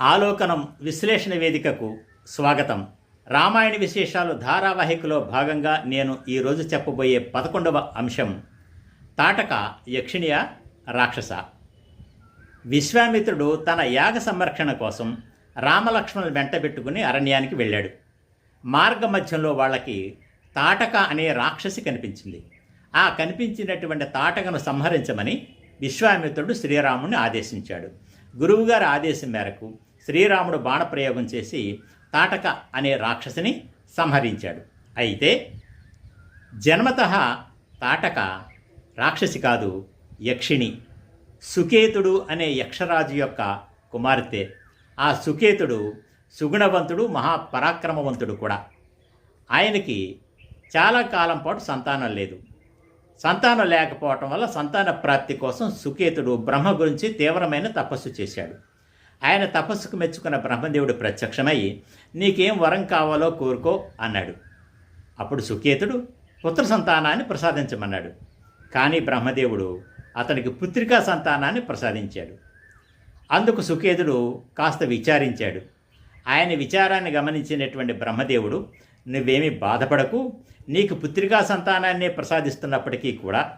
ఆలోకనం విశ్లేషణ వేదికకు స్వాగతం. రామాయణ విశేషాలు ధారావాహికలో భాగంగా నేను ఈరోజు చెప్పబోయే పదకొండవ అంశం తాటక యక్షిణియ రాక్షస. విశ్వామిత్రుడు తన యాగ సంరక్షణ కోసం రామలక్ష్మణులు వెంటబెట్టుకుని అరణ్యానికి వెళ్ళాడు. మార్గ మధ్యంలో వాళ్ళకి తాటక అనే రాక్షసి కనిపించింది. ఆ కనిపించినటువంటి తాటకను సంహరించమని విశ్వామిత్రుడు శ్రీరాముని ఆదేశించాడు. గురువుగారి ఆదేశం మేరకు శ్రీరాముడు బాణప్రయోగం చేసి తాటక అనే రాక్షసిని సంహరించాడు. అయితే జన్మత తాటక రాక్షసి కాదు యక్షిణి. సుకేతుడు అనే యక్షరాజు యొక్క కుమార్తె. ఆ సుకేతుడు సుగుణవంతుడు మహాపరాక్రమవంతుడు కూడా. ఆయనకి చాలా కాలం పాటు సంతానం లేదు. సంతానం లేకపోవటం వల్ల సంతాన ప్రాప్తి కోసం సుకేతుడు బ్రహ్మ గురించి తీవ్రమైన తపస్సు చేశాడు. ఆయన తపస్సుకు మెచ్చుకున్న బ్రహ్మదేవుడు ప్రత్యక్షమై నీకేం వరం కావాలో కోరుకో అన్నాడు. అప్పుడు సుకేతుడు పుత్ర సంతానాన్ని ప్రసాదించమన్నాడు. కానీ బ్రహ్మదేవుడు అతనికి పుత్రికా సంతానాన్ని ప్రసాదించాడు. అందుకు సుకేతుడు కాస్త విచారించాడు. ఆయన విచారాన్ని గమనించినటువంటి బ్రహ్మదేవుడు నువ్వేమీ బాధపడకు నీకు పుత్రికా సంతానాన్ని ప్రసాదిస్తున్నప్పటికీ కూడా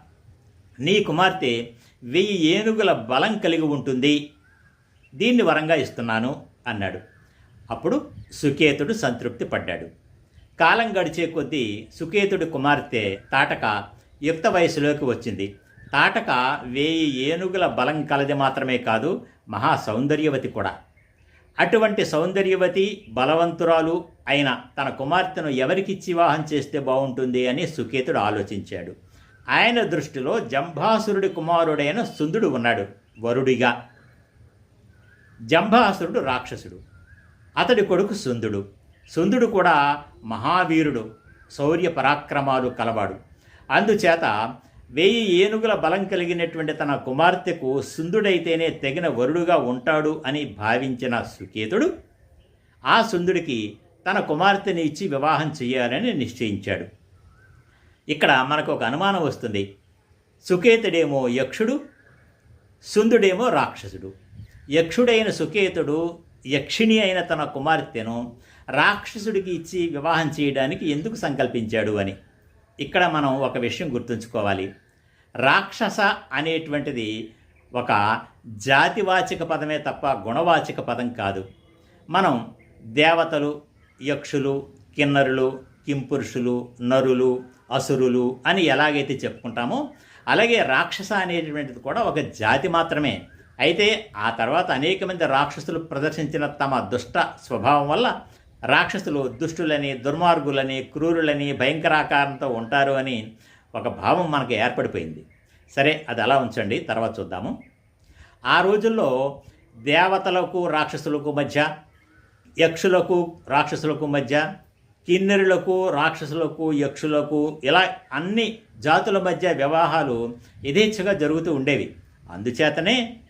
నీ కుమార్తె వెయ్యి ఏనుగుల బలం కలిగి ఉంటుంది దీన్ని వరంగా ఇస్తున్నాను అన్నాడు. అప్పుడు సుకేతుడు సంతృప్తి పడ్డాడు. కాలం గడిచే కొద్దీ సుకేతుడి కుమార్తె తాటక యుక్త వయసులోకి వచ్చింది. తాటక వేయి ఏనుగుల బలం కలది మాత్రమే కాదు మహా సౌందర్యవతి కూడా. అటువంటి సౌందర్యవతి బలవంతురాలు అయిన తన కుమార్తెను ఎవరికిచ్చి వివాహం చేస్తే బాగుంటుంది అని సుకేతుడు ఆలోచించాడు. ఆయన దృష్టిలో జంభాసురుడి కుమారుడైన సుందుడు ఉన్నాడు వరుడిగా. జంభాసురుడు రాక్షసుడు. అతడి కొడుకు సుందుడు. సుందుడు కూడా మహావీరుడు. శౌర్య పరాక్రమాలు కలవాడు. అందుచేత వెయ్యి ఏనుగుల బలం కలిగినటువంటి తన కుమార్తెకు సుందుడైతేనే తగిన వరుడుగా ఉంటాడు అని భావించిన సుకేతుడు ఆ సుందుడికి తన కుమార్తెని ఇచ్చి వివాహం చేయాలని నిశ్చయించాడు. ఇక్కడ మనకు ఒక అనుమానం వస్తుంది. సుకేతుడేమో యక్షుడు సుందుడేమో రాక్షసుడు. యక్షుడైన సుకేతుడు యక్షిణి అయిన తన కుమార్తెను రాక్షసుడికి ఇచ్చి వివాహం చేయడానికి ఎందుకు సంకల్పించాడు అని. ఇక్కడ మనం ఒక విషయం గుర్తుంచుకోవాలి. రాక్షస అనేటువంటిది ఒక జాతివాచక పదమే తప్ప గుణవాచక పదం కాదు. మనం దేవతలు యక్షులు కిన్నరులు కింపురుషులు నరులు అసురులు అని ఎలాగైతే చెప్పుకుంటామో అలాగే రాక్షస అనేటువంటిది కూడా ఒక జాతి మాత్రమే. అయితే ఆ తర్వాత అనేక మంది రాక్షసులు ప్రదర్శించిన తమ దుష్ట స్వభావం వల్ల రాక్షసులు దుష్టులని దుర్మార్గులని క్రూరులని భయంకరాకారంతో ఉంటారు అని ఒక భావం మనకు ఏర్పడిపోయింది. సరే అది అలా ఉంచండి తర్వాత చూద్దాము. ఆ రోజుల్లో దేవతలకు రాక్షసులకు మధ్య యక్షులకు రాక్షసులకు మధ్య కిన్నెరులకు రాక్షసులకు యక్షులకు ఇలా అన్ని జాతుల మధ్య వివాహాలు యథేచ్ఛగా జరుగుతూ ఉండేవి. అందుచేతనే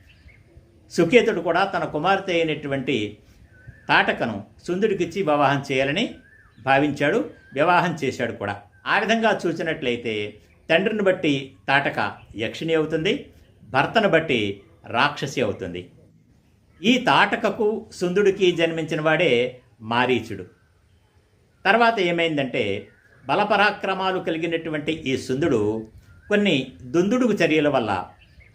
సుకేతుడు కూడా తన కుమార్తె అయినటువంటి తాటకను సుందుడికిచ్చి వివాహం చేయాలని భావించాడు వివాహం చేశాడు కూడా. ఆ విధంగా చూసినట్లయితే తండ్రిని బట్టి తాటక యక్షిణి అవుతుంది భర్తను బట్టి రాక్షసి అవుతుంది. ఈ తాటకకు సుందుడికి జన్మించిన వాడే మారీచుడు. తర్వాత ఏమైందంటే బలపరాక్రమాలు కలిగినటువంటి ఈ సుందుడు కొన్ని దుందుడుగు చర్యల వల్ల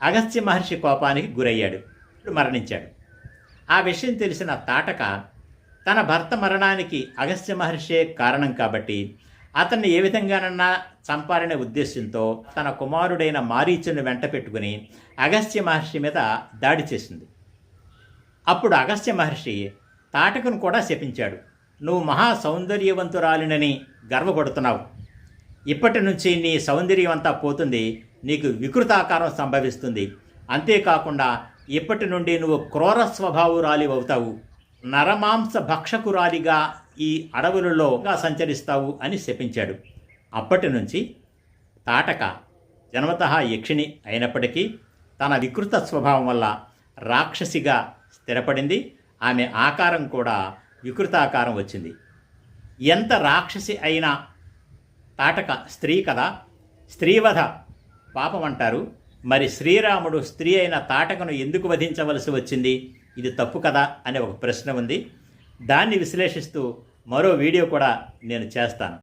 అగస్త్య మహర్షి కోపానికి గురయ్యాడు. మరణించాడు. ఆ విషయం తెలిసిన తాటక తన భర్త మరణానికి అగస్త్య మహర్షే కారణం కాబట్టి అతన్ని ఏ విధంగానన్నా చంపాలనే ఉద్దేశంతో తన కుమారుడైన మారీచుని వెంట పెట్టుకుని అగస్త్య మహర్షి మీద దాడి చేసింది. అప్పుడు అగస్త్య మహర్షి తాటకును కూడా శపించాడు. నువ్వు మహా సౌందర్యవంతురాలినని గర్వపడుతున్నావు. ఇప్పటి నుంచి నీ సౌందర్యం అంతా పోతుంది నీకు వికృతాకారం సంభవిస్తుంది. అంతేకాకుండా ఇప్పటి నుండి నువ్వు క్రోర స్వభావురాలి అవుతావు. నరమాంస భక్షకురాలిగా ఈ అడవులలో సంచరిస్తావు అని శపించాడు. అప్పటి నుంచి తాటక జన్మత యక్షిణి అయినప్పటికీ తన వికృత స్వభావం వల్ల రాక్షసిగా స్థిరపడింది. ఆమె ఆకారం కూడా వికృతాకారం వచ్చింది. ఎంత రాక్షసి అయినా తాటక స్త్రీ కదా. స్త్రీవధ పాపం అంటారు. మరి శ్రీరాముడు స్త్రీ అయిన తాటకను ఎందుకు వధించవలసి వచ్చింది? ఇది తప్పు కదా? అనే ఒక ప్రశ్న ఉంది. దాన్ని విశ్లేషిస్తూ మరో వీడియో కూడా నేను చేస్తాను.